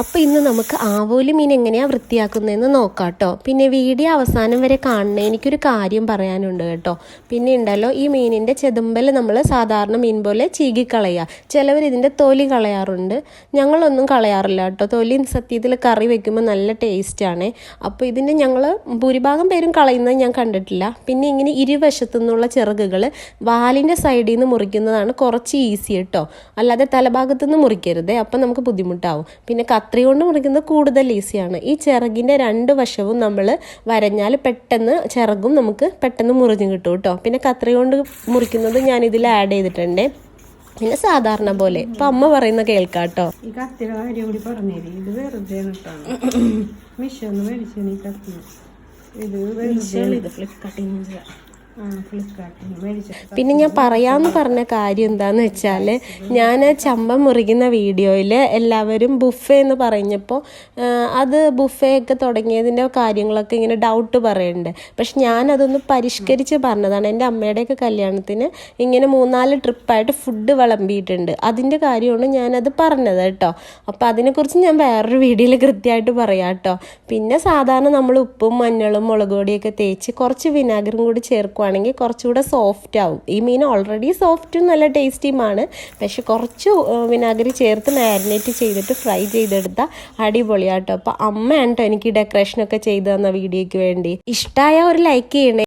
അപ്പോൾ ഇന്ന് നമുക്ക് ആവോലി മീൻ എങ്ങനെയാണ് വൃത്തിയാക്കുന്നതെന്ന് നോക്കാം കേട്ടോ പിന്നെ വീഡിയോ അവസാനം വരെ കാണുന്ന എനിക്കൊരു കാര്യം പറയാനുണ്ട് കേട്ടോ. പിന്നെ ഉണ്ടല്ലോ ഈ മീനിന്റെ ചെതുമ്പൽ നമ്മൾ സാധാരണ മീൻ പോലെ ചീകിക്കളയുക ചിലവർ ഇതിന്റെ തൊലി കളയാറുണ്ട്. ഞങ്ങളൊന്നും കളയാറില്ല കേട്ടോ. തൊലി സത്യത്തിൽ കറി വെക്കുമ്പോൾ നല്ല ടേസ്റ്റാണ് അപ്പോൾ ഇതിന്റെ ഞങ്ങൾ ഭൂരിഭാഗം പേരും കളയുന്നത് ഞാൻ കണ്ടിട്ടില്ല. പിന്നെ ഇങ്ങനെ ഇരുവശത്തു നിന്നുള്ള ചിറകുകൾ വാലിന്റെ സൈഡിൽ നിന്ന് മുറിക്കുന്നതാണ് കുറച്ച് ഈസി കേട്ടോ. അല്ലാതെ തലഭാഗത്തു നിന്ന് മുറിക്കരുത്. അപ്പം നമുക്ക് ബുദ്ധിമുട്ടാവും. പിന്നെ കത്രി കൊണ്ട് മുറിക്കുന്നത് കൂടുതൽ ഈസിയാണ്. ഈ ചിറകിന്റെ രണ്ട് വശവും നമ്മൾ വരഞ്ഞാൽ പെട്ടെന്ന് ചിറകും നമുക്ക് പെട്ടെന്ന് മുറിഞ്ഞു കിട്ടും കേട്ടോ. പിന്നെ കത്രി കൊണ്ട് മുറിക്കുന്നത് ഞാൻ ഇതിൽ ആഡ് ചെയ്തിട്ടുണ്ട്. പിന്നെ സാധാരണ പോലെ. ഇപ്പൊ അമ്മ പറയുന്ന കേൾക്കാട്ടോ ഈ കത്തിയുടെ കാര്യം കൂടി പറഞ്ഞേരി. ഇത് വെറുതെ മിഷോന്ന് കത്തി. ഇത് വെറുതെ പിന്നെ ഞാൻ പറയാന്ന് പറഞ്ഞ കാര്യം എന്താന്ന് വെച്ചാൽ ഞാൻ ചമ്പ മുറിക്കുന്ന വീഡിയോയിൽ എല്ലാവരും ബുഫേ എന്ന് പറഞ്ഞപ്പോൾ അത് ബുഫേ ഒക്കെ തുടങ്ങിയതിന്റെ കാര്യങ്ങളൊക്കെ ഇങ്ങനെ ഡൗട്ട് പറയുന്നുണ്ട് പക്ഷെ ഞാൻ ഞാനതൊന്ന് പരിഷ്കരിച്ച് പറഞ്ഞതാണ്. എന്റെ അമ്മയുടെയൊക്കെ കല്യാണത്തിന് ഇങ്ങനെ മൂന്നാൽ ട്രിപ്പായിട്ട് ഫുഡ് വിളമ്പിയിട്ടുണ്ട്. അതിന്റെ കാര്യമാണ് ഞാനത് പറഞ്ഞത് കേട്ടോ. അപ്പോൾ അതിനെക്കുറിച്ച് ഞാൻ വേറൊരു വീഡിയോയിൽ കൃത്യമായിട്ട് പറയാം കേട്ടോ. പിന്നെ സാധാരണ നമ്മൾ ഉപ്പും മഞ്ഞളും മുളക് പൊടിയൊക്കെ തേച്ച് കുറച്ച് വിനാഗിരം കൂടി ചേർക്കുവാണെങ്കിൽ കുറച്ചുകൂടെ സോഫ്റ്റ് ആവും. ഈ മീൻ ഓൾറെഡി സോഫ്റ്റും നല്ല ടേസ്റ്റിയുമാണ് പക്ഷെ കുറച്ച് വിനാഗിരി ചേർത്ത് മാരിനേറ്റ് ചെയ്തിട്ട് ഫ്രൈ ചെയ്തെടുത്താൽ അടിപൊളിയാട്ടോ. അപ്പോൾ അമ്മയാണ് കേട്ടോ എനിക്ക് ഡെക്കറേഷനൊക്കെ ചെയ്തു തന്ന വീഡിയോയ്ക്ക് വേണ്ടി. ഇഷ്ടമായ ഒരു ലൈക്ക് ചെയ്യണേ.